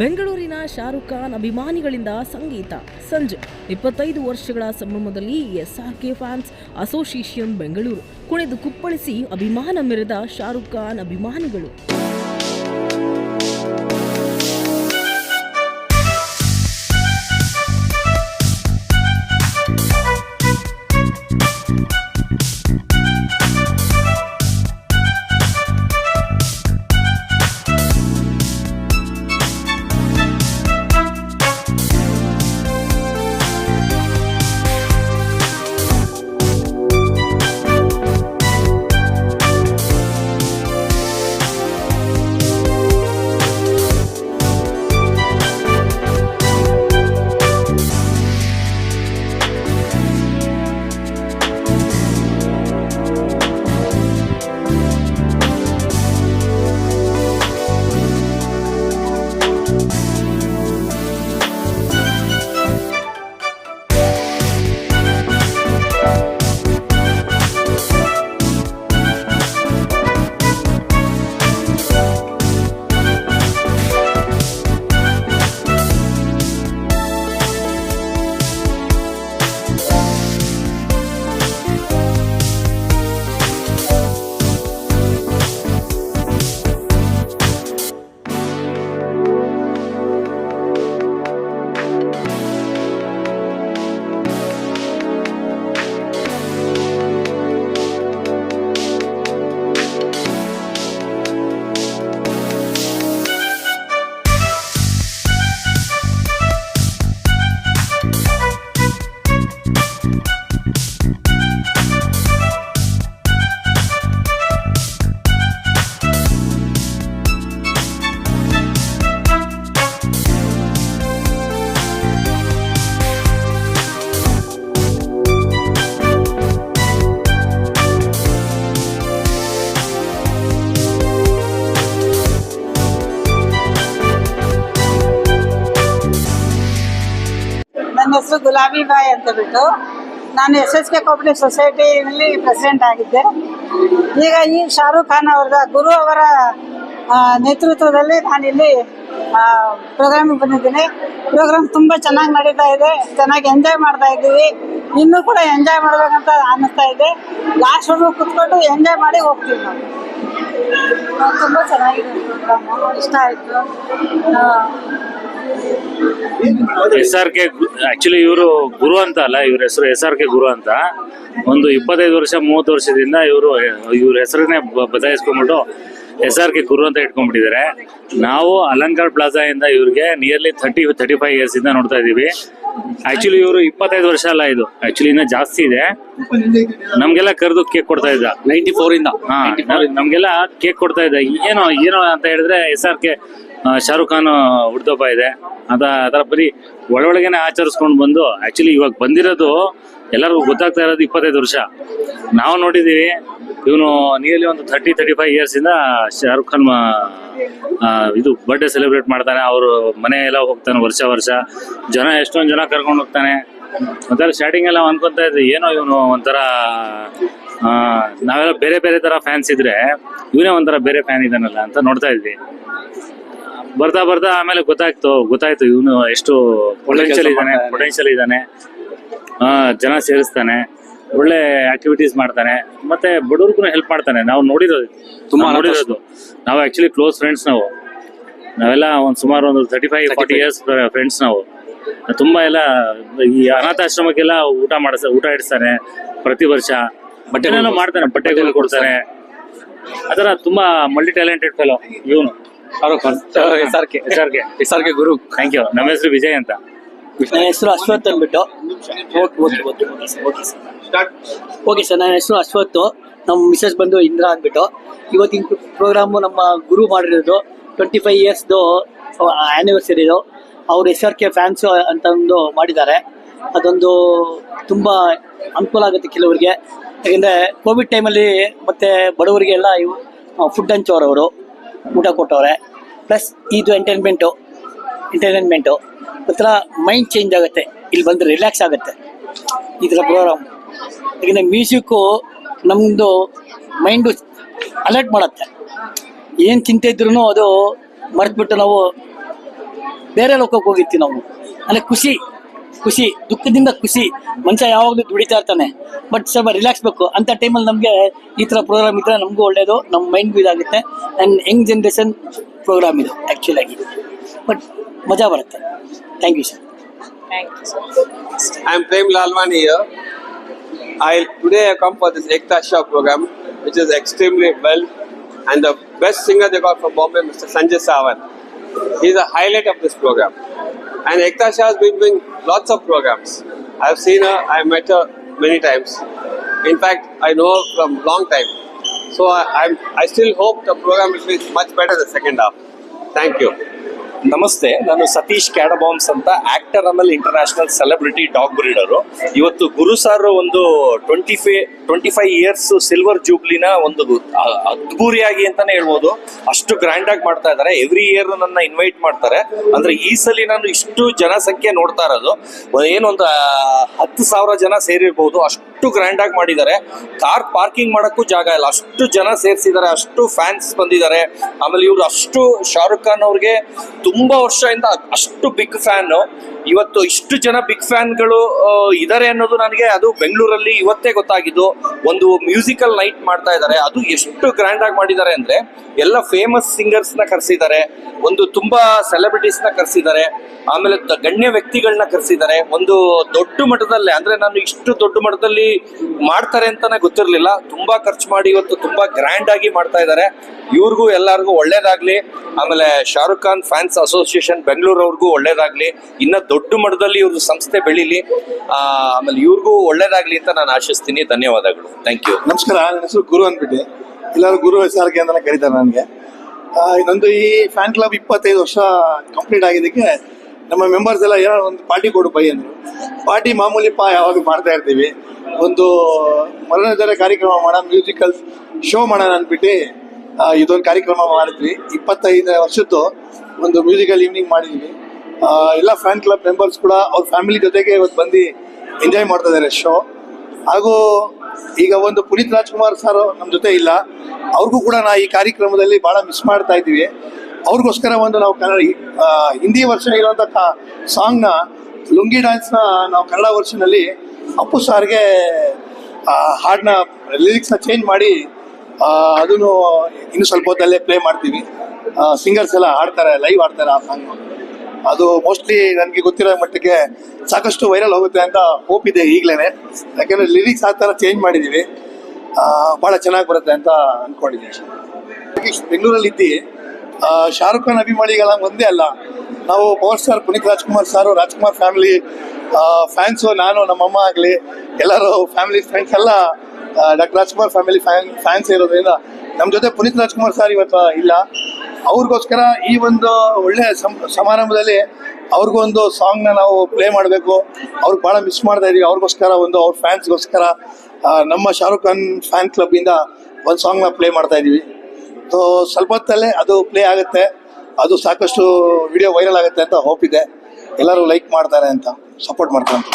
ಬೆಂಗಳೂರಿನ ಶಾರುಖ್ ಖಾನ್ ಅಭಿಮಾನಿಗಳಿಂದ ಸಂಗೀತ. ಸಂಜೆ, ಇಪ್ಪತ್ತೈದು ವರ್ಷಗಳ ಸಂಭ್ರಮದಲ್ಲಿ ಎಸ್ಆರ್ಕೆ ಫ್ಯಾನ್ಸ್ ಅಸೋಸಿಯೇಷನ್ ಬೆಂಗಳೂರು ಕುಣಿದು ಕುಪ್ಪಳಿಸಿ ಅಭಿಮಾನ ಮೆರೆದ ಶಾರುಖ್ ಖಾನ್ ಅಭಿಮಾನಿಗಳು. ಹೆಸರು ಗುಲಾಬಿ ಬಾಯ್ ಅಂತ ಬಿಟ್ಟು ನಾನು ಎಸ್ ಎಸ್ ಕೆ ಕೋಪರೇಟಿವ್ ಸೊಸೈಟಿಯಲ್ಲಿ ಪ್ರೆಸಿಡೆಂಟ್ ಆಗಿದ್ದೆ. ಈಗ ಈ ಶಾರುಖ್ ಖಾನ್ ಅವರ ಗುರು ಅವರ ನೇತೃತ್ವದಲ್ಲಿ ನಾನಿಲ್ಲಿ ಪ್ರೋಗ್ರಾಮಿಗೆ ಬಂದಿದ್ದೀನಿ. ಪ್ರೋಗ್ರಾಮ್ ತುಂಬ ಚೆನ್ನಾಗಿ ನಡೀತಾ ಇದೆ, ಚೆನ್ನಾಗಿ ಎಂಜಾಯ್ ಮಾಡ್ತಾ ಇದ್ದೀವಿ. ಇನ್ನೂ ಕೂಡ ಎಂಜಾಯ್ ಮಾಡಬೇಕಂತ ಅನ್ನಿಸ್ತಾ ಇದೆ. ಲಾಸ್ಟ್ವರೆಗೂ ಕುತ್ಕೊಂಡು ಎಂಜಾಯ್ ಮಾಡಿ ಹೋಗ್ತೀವಿ ನಾವು. ತುಂಬ ಚೆನ್ನಾಗಿದೆ ಪ್ರೋಗ್ರಾಮು ಇಷ್ಟ ಆಯಿತು. ಎಸ್ ಆರ್ ಕೆ ಆಕ್ಚುಲಿ ಇವರು ಗುರು ಅಂತ ಅಲ್ಲ ಇವ್ರ ಹೆಸರು ಎಸ್ ಆರ್ ಕೆ ಗುರು ಅಂತ. ಒಂದು ಇಪ್ಪತ್ತೈದು ವರ್ಷ ಮೂವತ್ತು ವರ್ಷದಿಂದ ಇವರು ಇವ್ರ ಹೆಸರನ್ನೇ ಬದಲಾಯಿಸ್ಕೊಂಡ್ಬಿಟ್ಟು ಎಸ್ ಆರ್ ಕೆ ಗುರು ಅಂತ ಇಟ್ಕೊಂಡ್ಬಿಟ್ಟಿದ್ದಾರೆ. ನಾವು ಅಲಂಕಾರ್ ಪ್ಲಾಜಾ ಇಂದ ಇವ್ರಿಗೆ nearly thirty thirty five years ಇಂದ ನೋಡ್ತಾ ಇದೀವಿ. ಆಕ್ಚುಲಿ ಇವರು ಇಪ್ಪತ್ತೈದು ವರ್ಷ ಅಲ್ಲ ಇದು. ಆಕ್ಚುಲಿ ಇನ್ನ ಜಾಸ್ತಿ ಇದೆ. ನಮ್ಗೆಲ್ಲ ಕರೆದು ಕೇಕ್ ಕೊಡ್ತಾ ಇದ್ದ. ನೈಂಟಿ ಫೋರ್ ಇಂದ. ಹಾ, ನಮ್ಗೆಲ್ಲ ಕೇಕ್ ಕೊಡ್ತಾ ಇದ್ದ. ಏನೋ ಏನೋ ಅಂತ ಹೇಳಿದ್ರೆ S R K Shahrukh Khan ಹುಡ್ದಪ್ಪ ಇದೆ. ಅದ, ಅದರ ಬರೀ ಒಳೊಳಗೇನೆ ಆಚರಿಸ್ಕೊಂಡು ಬಂದು ಆಕ್ಚುಲಿ ಇವಾಗ ಬಂದಿರೋದು ಎಲ್ಲರಿಗೂ ಗೊತ್ತಾಗ್ತಾ ಇರೋದು ಇಪ್ಪತ್ತೈದು ವರ್ಷ. ನಾವು ನೋಡಿದೀವಿ, ಇವನು ನಿಯರ್ಲಿ ಒಂದು ಥರ್ಟಿ ತರ್ಟಿ ಫೈವ್ ಇಂದ ಶಾರುಖ್ ಖಾನ್ ಇದು ಬರ್ಡೇ ಸೆಲೆಬ್ರೇಟ್ ಮಾಡ್ತಾನೆ. ಅವರು ಮನೆ ಎಲ್ಲ ಹೋಗ್ತಾನೆ ವರ್ಷ ವರ್ಷ. ಜನ ಎಷ್ಟೊಂದು ಜನ ಕರ್ಕೊಂಡು ಹೋಗ್ತಾನೆ. ಒಂಥರ ಸ್ಟಾರ್ಟಿಂಗ್ ಎಲ್ಲ ಅನ್ಕೊಂತ ಇದ್ದೆ ಏನೋ ಇವನು ಒಂಥರ ನಾವೆಲ್ಲ ಬೇರೆ ಬೇರೆ ತರ ಫ್ಯಾನ್ಸ್ ಇದ್ರೆ, ಇವನೇ ಒಂಥರ ಬೇರೆ ಫ್ಯಾನ್ ಇದಾನಲ್ಲ ಅಂತ ನೋಡ್ತಾ ಇದ್ವಿ. ಬರ್ತಾ ಬರ್ತಾ ಆಮೇಲೆ ಗೊತ್ತಾಯ್ತು ಗೊತ್ತಾಯ್ತು ಇವನು ಎಷ್ಟು ಪೊಟೆನ್ಶಿಯಲ್ ಇದ್ದಾನೆ ಪೊಟೆನ್ಶಿಯಲ್ ಇದ್ದಾನೆ ಆ, ಜನ ಸೇರಿಸ್ತಾನೆ ಒಳ್ಳೆ ಆಕ್ಟಿವಿಟೀಸ್ ಮಾಡ್ತಾನೆ ಮತ್ತೆ ಬಡವ್ರಿಗೂ ಹೆಲ್ಪ್ ಮಾಡ್ತಾನೆ. ನಾವು ನೋಡಿರೋದು ತುಂಬಾ ನಾವು ನೋಡಿರೋದು. ನಾವು ಆಕ್ಚುಲಿ ಕ್ಲೋಸ್ ಫ್ರೆಂಡ್ಸ್ ನಾವು. ನಾವೆಲ್ಲ ಒಂದು ಸುಮಾರು ಒಂದು thirty five forty years friends ನಾವು. ತುಂಬಾ ಎಲ್ಲ ಈ ಅನಾಥಾಶ್ರಮಕ್ಕೆಲ್ಲ ಊಟ ಮಾಡಿಸ ಊಟ ಇಡಿಸ್ತಾನೆ ಪ್ರತಿ ವರ್ಷ. ಬಟ್ಟೆನೆಲ್ಲ ಮಾಡ್ತಾನೆ ಬಟ್ಟೆಗಳು ಕೊಡ್ತಾನೆ. ಅದರ ತುಂಬಾ ಮಲ್ಟಿ ಟ್ಯಾಲೆಂಟೆಡ್ ಫೆಲೋ ಇವನು. Shahrukh Khan. S R K S R K S R K Guru. Thank you ನಮ್ಮ ಹೆಸರು ವಿಜಯ್ ಅಂತ. ನನ್ನ ಹೆಸರು ಅಶ್ವಥ್ ಅಂದ್ಬಿಟ್ಟು. Okay okay okay okay sir okay sir okay sir ನನ್ನ ಹೆಸರು ಅಶ್ವಥ್. ನಮ್ಮ ಮಿಸಸ್ ಬಂದು ಇಂದ್ರ ಅಂದ್ಬಿಟ್ಟು. ಇವತ್ತಿನ ಪ್ರೋಗ್ರಾಮು ನಮ್ಮ ಗುರು ಮಾಡಿರೋದು ಟ್ವೆಂಟಿ ಫೈವ್ ಇಯರ್ಸ್ದು ಆ್ಯನಿವರ್ಸರಿದು ಅವ್ರು ಎಸ್ ಆರ್ ಕೆ ಫ್ಯಾನ್ಸ್ ಅಂತ ಒಂದು ಮಾಡಿದ್ದಾರೆ. ಅದೊಂದು ತುಂಬ ಅನುಕೂಲ ಆಗುತ್ತೆ ಕೆಲವರಿಗೆ. ಯಾಕೆಂದರೆ ಕೋವಿಡ್ ಟೈಮಲ್ಲಿ ಮತ್ತು ಬಡವರಿಗೆಲ್ಲ ಇವು ಫುಡ್ ಹಂಚೋರವರು ಅವರು ಊಟ ಕೊಟ್ಟವ್ರೆ. ಪ್ಲಸ್ ಇದು ಎಂಟರ್ಟೈನ್ಮೆಂಟು ಎಂಟರ್ಟೈನ್ಮೆಂಟು ಒಂಥರ ಮೈಂಡ್ ಚೇಂಜ್ ಆಗುತ್ತೆ. ಇಲ್ಲಿ ಬಂದರೆ ರಿಲ್ಯಾಕ್ಸ್ ಆಗುತ್ತೆ. ಈ ಥರ ಪ್ರೋಗ್ರಾಮ್ ಯಾಕಂದರೆ ಮ್ಯೂಸಿಕ್ಕು ನಮ್ಮದು ಮೈಂಡು ಅಲರ್ಟ್ ಮಾಡುತ್ತೆ. ಏನು ಚಿಂತೆ ಇದ್ರೂ ಅದು ಮರೆತುಬಿಟ್ಟು ನಾವು ಬೇರೆ ಲೋಕಕ್ಕೆ ಹೋಗಿರ್ತೀವಿ ನಾವು. ಅಂದರೆ ಖುಷಿ. ಖುಷಿ ದುಃಖದಿಂದ ಖುಷಿ ಮನುಷ್ಯ ಯಾವಾಗಲೂ ದುಡಿತಾ ಇರ್ತಾನೆ ಬಟ್ ಸ್ವಲ್ಪ ರಿಲ್ಯಾಕ್ಸ್ ಬೇಕು ಅಂತ ಟೈಮಲ್ಲಿ ನಮಗೆ ಈ ಥರ ಪ್ರೋಗ್ರಾಮ್ ಇದ್ರೆ ನಮಗೂ ಒಳ್ಳೇದು ನಮ್ಮ ಮೈಂಡ್ಗೂ ಇದಾಗುತ್ತೆ ಆ್ಯಂಡ್ ಯಂಗ್ ಜನ್ರೇಷನ್ ಪ್ರೋಗ್ರಾಮ್ ಇದು ಆ್ಯಕ್ಚುಲಾಗಿ ಬಟ್ ಮಜಾ ಬರುತ್ತೆ thank you sir I I am Prem Lalwani I today I come for this Ekta Shah program, which is extremely well, and the best singer they got from Bombay, Mr. Sanjay Sawant. He's a highlight of this program. And Ekta Shah has been doing lots of programs. I've seen her, I've met her many times. In fact, I know her from long time. So I, I'm, I still hope the program will be much better the second half. Thank you. ನಮಸ್ತೆ ನಾನು ಸತೀಶ್ ಕ್ಯಾಡಬಾಮ್ಸ್ ಅಂತ actor ಆಮೇಲೆ international celebrity dog breeder ಇವತ್ತು Guru sir ಒಂದು ಟ್ವೆಂಟಿ ಫೈ twenty five years silver ಜೂಬ್ಲಿನ ಒಂದು ಅದ್ಭುರಿಯಾಗಿ ಅಂತಾನೆ ಹೇಳ್ಬೋದು. ಅಷ್ಟು ಗ್ರ್ಯಾಂಡ್ ಆಗಿ ಮಾಡ್ತಾ ಇದ್ದಾರೆ. ಎವ್ರಿ ಇಯರ್ ನನ್ನ ಇನ್ವೈಟ್ ಮಾಡ್ತಾರೆ. ಅಂದ್ರೆ ಈ ಸಲ ನಾನು ಇಷ್ಟು ಜನಸಂಖ್ಯೆ ನೋಡ್ತಾ ಇರೋದು. ಏನೊಂದು ಹತ್ತು ಸಾವಿರ ಜನ ಸೇರಿರ್ಬೋದು. ಅಷ್ಟು ಗ್ರ್ಯಾಂಡ್ ಆಗಿ ಮಾಡಿದ್ದಾರೆ. ಕಾರ್ ಪಾರ್ಕಿಂಗ್ ಮಾಡೋಕ್ಕೂ ಜಾಗ ಇಲ್ಲ. ಅಷ್ಟು ಜನ ಸೇರಿಸಿದ್ದಾರೆ. ಅಷ್ಟು ಫ್ಯಾನ್ಸ್ ಬಂದಿದ್ದಾರೆ. ಆಮೇಲೆ ಇವರು ಅಷ್ಟು ಶಾರುಖ್ ಖಾನ್ ಅವ್ರಿಗೆ ತುಂಬಾ ವರ್ಷದಿಂದ ಅಷ್ಟು ಬಿಗ್ ಫ್ಯಾನ್ ಇವತ್ತು ಇಷ್ಟು ಜನ ಬಿಗ್ ಫ್ಯಾನ್ಗಳು ಇದ್ದಾರೆ ಅನ್ನೋದು ನನಗೆ ಅದು ಬೆಂಗಳೂರಲ್ಲಿ ಇವತ್ತೇ ಗೊತ್ತಾಗಿದ್ದು. ಒಂದು ಮ್ಯೂಸಿಕಲ್ ನೈಟ್ ಮಾಡ್ತಾ ಇದ್ದಾರೆ. ಅದು ಎಷ್ಟು ಗ್ರ್ಯಾಂಡ್ ಆಗಿ ಮಾಡಿದ್ದಾರೆ ಅಂದ್ರೆ, ಎಲ್ಲ ಫೇಮಸ್ ಸಿಂಗರ್ಸ್ನ ಕರೆಸಿದ್ದಾರೆ, ಒಂದು ತುಂಬಾ ಸೆಲೆಬ್ರಿಟೀಸ್ನ ಕರೆಸಿದ್ದಾರೆ, ಆಮೇಲೆ ಗಣ್ಯ ವ್ಯಕ್ತಿಗಳನ್ನ ಕರೆಸಿದ್ದಾರೆ. ಒಂದು ದೊಡ್ಡ ಮಟ್ಟದಲ್ಲಿ, ಅಂದ್ರೆ ನಾನು ಇಷ್ಟು ದೊಡ್ಡ ಮಟ್ಟದಲ್ಲಿ ಮಾಡ್ತಾರೆ ಅಂತಾನೆ ಗೊತ್ತಿರಲಿಲ್ಲ. ತುಂಬಾ ಖರ್ಚು ಮಾಡಿ ಇವತ್ತು ತುಂಬಾ ಗ್ರ್ಯಾಂಡ್ ಆಗಿ ಮಾಡ್ತಾ ಇದ್ದಾರೆ. ಇವ್ರಿಗೂ ಎಲ್ಲರಿಗೂ ಒಳ್ಳೇದಾಗ್ಲಿ. ಆಮೇಲೆ ಶಾರುಖ್ ಖಾನ್ ಫ್ಯಾನ್ಸ್ ಅಸೋಸಿಯೇಷನ್ ಬೆಂಗಳೂರು ಅವ್ರಿಗೂ ಒಳ್ಳೇದಾಗ್ಲಿ. ಇನ್ನ ದೊಡ್ಡ ಮಟ್ಟದಲ್ಲಿ ಇವ್ರ ಸಂಸ್ಥೆ ಬೆಳೀಲಿ. ಆಮೇಲೆ ಇವ್ರಿಗೂ ಒಳ್ಳೇದಾಗ್ಲಿ ಅಂತ ನಾನು ಆಶಿಸ್ತೀನಿ. ಧನ್ಯವಾದಗಳು. ಥ್ಯಾಂಕ್ ಯು ನಮಸ್ಕಾರ, ನನ್ನ ಹೆಸರು ಗುರು ಅಂದ್ಬಿಟ್ಟು. ಎಲ್ಲರೂ ಗುರು ಕೆ ಅಂತಾನೆ ಕರೀತಾರೆ ನನಗೆ. ನಂದು ಈ ಫ್ಯಾನ್ ಕ್ಲಬ್ ಇಪ್ಪತ್ತೈದು ವರ್ಷ ಕಂಪ್ಲೀಟ್ ಆಗಿದ್ದಕ್ಕೆ ನಮ್ಮ ಮೆಂಬರ್ಸ್ ಎಲ್ಲ ಏನೋ ಒಂದು ಪಾರ್ಟಿ ಕೊಡು ಬೈ ಅಂದರು. ಪಾರ್ಟಿ ಮಾಮೂಲಿ ಪಾ ಯಾವಾಗ ಮಾಡ್ತಾ ಇರ್ತೀವಿ. ಒಂದು ಮನೋರಂಜನೆ ಕಾರ್ಯಕ್ರಮ ಮಾಡೋಣ ಮ್ಯೂಸಿಕಲ್ ಶೋ ಮಾಡೋಣ ಅಂದ್ಬಿಟ್ಟು ಇದೊಂದು ಕಾರ್ಯಕ್ರಮ ಮಾಡಿದ್ವಿ. ಇಪ್ಪತ್ತೈದು ವರ್ಷದ್ದು ಒಂದು ಮ್ಯೂಸಿಕಲ್ ಈವ್ನಿಂಗ್ ಮಾಡಿದ್ವಿ. ಎಲ್ಲ ಫ್ಯಾನ್ ಕ್ಲಬ್ ಮೆಂಬರ್ಸ್ ಕೂಡ ಅವ್ರ ಫ್ಯಾಮಿಲಿ ಜೊತೆಗೆ ಇವತ್ತು ಬಂದು ಎಂಜಾಯ್ ಮಾಡ್ತಾ ಇದ್ದಾರೆ ಶೋ ಹಾಗೂ ಈಗ ಒಂದು ಪುನೀತ್ ರಾಜ್ಕುಮಾರ್ ಸರ್ ನಮ್ಮ ಜೊತೆ ಇಲ್ಲ. ಅವ್ರಿಗೂ ಕೂಡ ನಾವು ಈ ಕಾರ್ಯಕ್ರಮದಲ್ಲಿ ಭಾಳ ಮಿಸ್ ಮಾಡ್ತಾ ಇದ್ದೀವಿ. ಅವ್ರಿಗೋಸ್ಕರ ಒಂದು ನಾವು ಕನ್ನಡ ಹಿಂದಿ ವರ್ಷನ್ ಇರುವಂಥ ಸಾಂಗ್ನ ಲುಂಗಿ ಡ್ಯಾನ್ಸ್ನ ನಾವು ಕನ್ನಡ ವರ್ಷನಲ್ಲಿ ಅಪ್ಪು ಸಾರ್ಗೆ ಹಾಡನ್ನ ಲಿರಿಕ್ಸ್ನ ಚೇಂಜ್ ಮಾಡಿ ಅದನ್ನು ಇನ್ನು ಸ್ವಲ್ಪ ಹೊತ್ತಲ್ಲೇ ಪ್ಲೇ ಮಾಡ್ತೀವಿ. ಸಿಂಗರ್ಸ್ ಎಲ್ಲ ಹಾಡ್ತಾರೆ ಲೈವ್ ಹಾಡ್ತಾರೆ ಆ ಸಾಂಗ್ ಅದು ಮೋಸ್ಟ್ಲಿ ನನಗೆ ಗೊತ್ತಿರೋ ಮಟ್ಟಿಗೆ ಸಾಕಷ್ಟು ವೈರಲ್ ಹೋಗುತ್ತೆ ಅಂತ ಹೋಪ್ ಇದೆ ಈಗಲೇ ಯಾಕೆಂದರೆ ಲಿರಿಕ್ಸ್ ಆ ಥರ ಚೇಂಜ್ ಮಾಡಿದ್ದೀವಿ ಭಾಳ ಚೆನ್ನಾಗಿ ಬರುತ್ತೆ ಅಂತ ಅಂದ್ಕೊಂಡಿದ್ದೀನಿ ಬೆಂಗಳೂರಲ್ಲಿ ಇದ್ದು ಶಾರುಖ್ ಖಾನ್ ಅಭಿಮಾನಿಗಳ ಒಂದೇ ಅಲ್ಲ. ನಾವು ಪವರ್ ಸ್ಟಾರ್ ಪುನೀತ್ ರಾಜ್ಕುಮಾರ್ ಸಾರು ರಾಜ್ಕುಮಾರ್ ಫ್ಯಾಮಿಲಿ ಫ್ಯಾನ್ಸು ನಾನು, ನಮ್ಮಮ್ಮ ಆಗಲಿ, ಎಲ್ಲರೂ ಫ್ಯಾಮಿಲಿ ಫ್ರೆಂಡ್ಸ್ ಎಲ್ಲ doctor Rajkumar family fan fans ಇರೋದ್ರಿಂದ ನಮ್ಮ ಜೊತೆ ಪುನೀತ್ ರಾಜ್ಕುಮಾರ್ ಸರ್ ಇವತ್ತು ಇಲ್ಲ. ಅವ್ರಿಗೋಸ್ಕರ ಈ ಒಂದು ಒಳ್ಳೆ ಸಮಾರಂಭದಲ್ಲಿ ಅವ್ರಿಗೊಂದು ಸಾಂಗ್ನ ನಾವು ಪ್ಲೇ ಮಾಡಬೇಕು. ಅವ್ರಿಗೆ ಭಾಳ ಮಿಸ್ ಮಾಡ್ತಾ ಇದೀವಿ. ಅವ್ರಿಗೋಸ್ಕರ ಒಂದು ಅವ್ರ ಫ್ಯಾನ್ಸ್ಗೋಸ್ಕರ ನಮ್ಮ ಶಾರುಖ್ ಖಾನ್ ಫ್ಯಾನ್ ಕ್ಲಬ್ಬಿಂದ ಒಂದು ಸಾಂಗ್ನ ಪ್ಲೇ ಮಾಡ್ತಾ ಇದೀವಿ. ಸೊ ಸ್ವಲ್ಪ ಹೊತ್ತಲ್ಲೇ ಅದು ಪ್ಲೇ ಆಗುತ್ತೆ. ಅದು ಸಾಕಷ್ಟು ವಿಡಿಯೋ ವೈರಲ್ ಆಗುತ್ತೆ ಅಂತ ಹೋಪ್ ಇದೆ. ಎಲ್ಲರೂ ಲೈಕ್ ಮಾಡ್ತಾರೆ ಅಂತ ಸಪೋರ್ಟ್ ಮಾಡ್ತಾರೆ ಅಂತ.